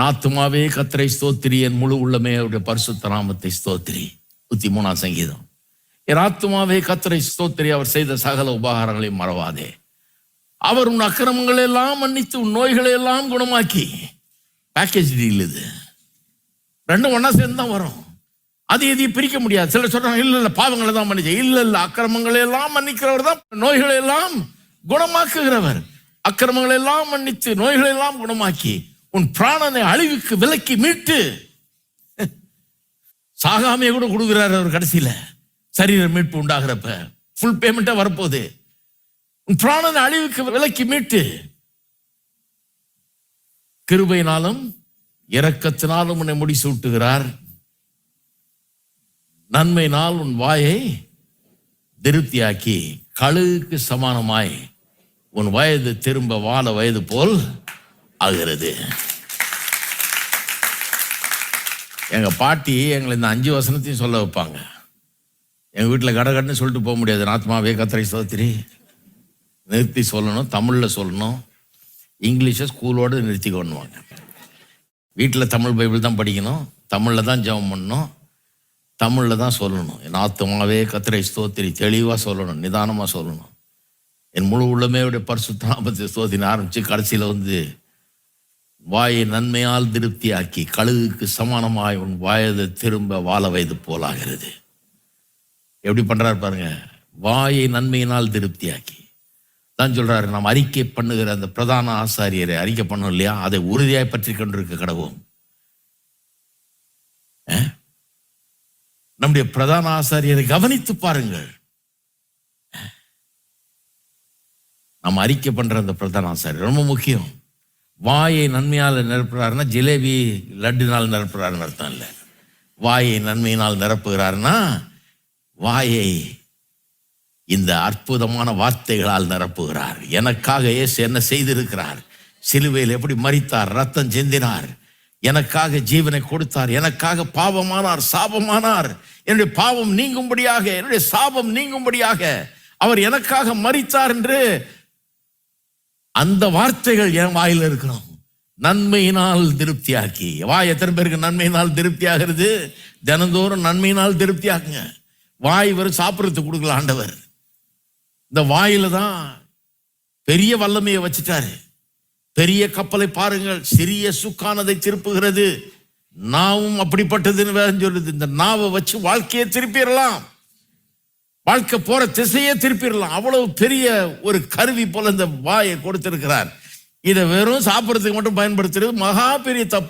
என் ஆத்துமாவே ஸ்தோத்திரி என் முழு உள்ளமே அவருடைய பரிசுத்த நாமத்தை ஸ்தோத்திரி. நூத்தி மூணாம் சங்கீதம். என் ஆத்மாவே கத்திரை ஸ்தோத்திரி அவர் செய்த சகல உபகாரங்களையும் மறவாதே. அவர் உன் அக்கிரமங்களை எல்லாம் மன்னித்து உன் நோய்களை எல்லாம் குணமாக்கி. பேக்கேஜ் டீல் இது. ரெண்டும் ஒன்றா சேர்ந்து தான் வரும். அது எதையும் பிரிக்க முடியாது. சிலர் சொல்றாங்க இல்லை இல்லை பாவங்களை தான் மன்னிச்சு இல்லை இல்லை அக்கிரமங்களை எல்லாம் மன்னிக்கிறவர் தான் நோய்களை எல்லாம் குணமாக்குகிறவர். அக்கிரமங்களை எல்லாம் மன்னித்து நோய்களை எல்லாம் குணமாக்கி. உன் பிராணனை அழிவுக்கு விலக்கி மீட்டு. சாகாமையை கூட கொடுக்குறாரு அவர் கடைசியில. சரீர மீட்பு உண்டாகிறப்ப. ஃபுல் பேமெண்ட்டாக வரப்போகுது. உன் பிராணனை அழிவுக்கு விலக்கி மீட்டு. கிருபையினாலும் இரக்கத்தினாலும் உன்னை முடிசூட்டுகிறார். நன்மையினால் உன் வாயை திருப்தியாக்கி கழுகுக்கு சமானமாய் உன் வயது திரும்ப வாழ வயது போல் ஆகிறது. எங்கள் பாட்டி எங்களை இந்த அஞ்சு வசனத்தையும் சொல்ல வைப்பாங்க. எங்கள் வீட்டில் கடகடன்னு சொல்லிட்டு போக முடியாது. நாத்மாவே கத்திரை சோத்திரி. நிறுத்தி சொல்லணும் தமிழில் சொல்லணும். இங்கிலீஷை ஸ்கூலோடு நிறுத்தி கொண்டுவாங்க வீட்டில் தமிழ் பைபிள் தான் படிக்கணும். தமிழில் தான் ஜெபம் பண்ணணும். தமிழில் தான் சொல்லணும். என் ஆத்மாவே கத்திரை ஸ்தோத்திரி தெளிவாக சொல்லணும் நிதானமாக சொல்லணும். என் முழு உள்ளமே உடைய பரிசுத்தாபத்தை ஸ்தோத்தின ஆரம்பித்து கடைசியில் வந்து வாயை நன்மையால் திருப்தியாக்கி கழுகுக்கு சமானமாய் உன் வாயதை திரும்ப வாழ வயது போலாகிறது. எப்படி பண்றாரு பாருங்க. வாயை நன்மையினால் திருப்தியாக்கி. தான் சொல்றாரு நாம் அறிக்கை பண்ணுகிற அந்த பிரதான ஆசாரியரை அறிக்கை பண்ணோம் இல்லையா? அதை உறுதியாய் பற்றி கொண்டிருக்க கடவும் நம்முடைய பிரதான ஆசாரியரை கவனித்து பாருங்கள். நாம் அறிக்கை பண்ற அந்த பிரதான ஆசாரியர் ரொம்ப முக்கியம். வாயை நன்மையால் நிரப்புகிறாருன்னா ஜிலேபி லட்டுனால் நிரப்புகிறாருன்னு அர்த்தம் இல்லை. வாயை நன்மையினால் நிரப்புகிறாருன்னா வாயை இந்த அற்புதமான வார்த்தைகளால் நிரப்புகிறார். எனக்காக இயேசு என்ன செய்திருக்கிறார்? சிலுவையில் எப்படி மறித்தார் ரத்தம் சிந்தினார். எனக்காக ஜீவனை கொடுத்தார். எனக்காக பாவமானார் சாபமானார். என்னுடைய பாவம் நீங்கும்படியாக என்னுடைய சாபம் நீங்கும்படியாக அவர் எனக்காக மறித்தார் என்று அந்த வார்த்தைகள் என் வாயில் இருக்கணும். நன்மையினால் திருப்தியாக்கி. வாய் எத்தனை பேருக்கு நன்மையினால் திருப்தியாகிறது? தினந்தோறும் நன்மையினால் திருப்தியாக்குங்க. வாய் வரும் சாப்பிட்றதுக்கு கொடுக்கல ஆண்டவர். இந்த வாயில தான் பெரிய வல்லமையை வச்சுட்டாரு. பெரிய கப்பலை பாருங்கள். சிறிய சுக்கானதை திருப்புகிறது. நாவும் அப்படிப்பட்டதுன்னு வேதம் சொல்லுது. இந்த நாவை வச்சு வாழ்க்கையை திருப்பிடலாம். வாழ்க்கை போற திசையே திருப்பிடலாம். அவ்வளவு பெரிய ஒரு கருவி போல இந்த வாயை கொடுத்திருக்கிறார். இதை வெறும் சாப்பிட்றதுக்கு மட்டும் பயன்படுத்துறது மகா பெரிய தப்பு.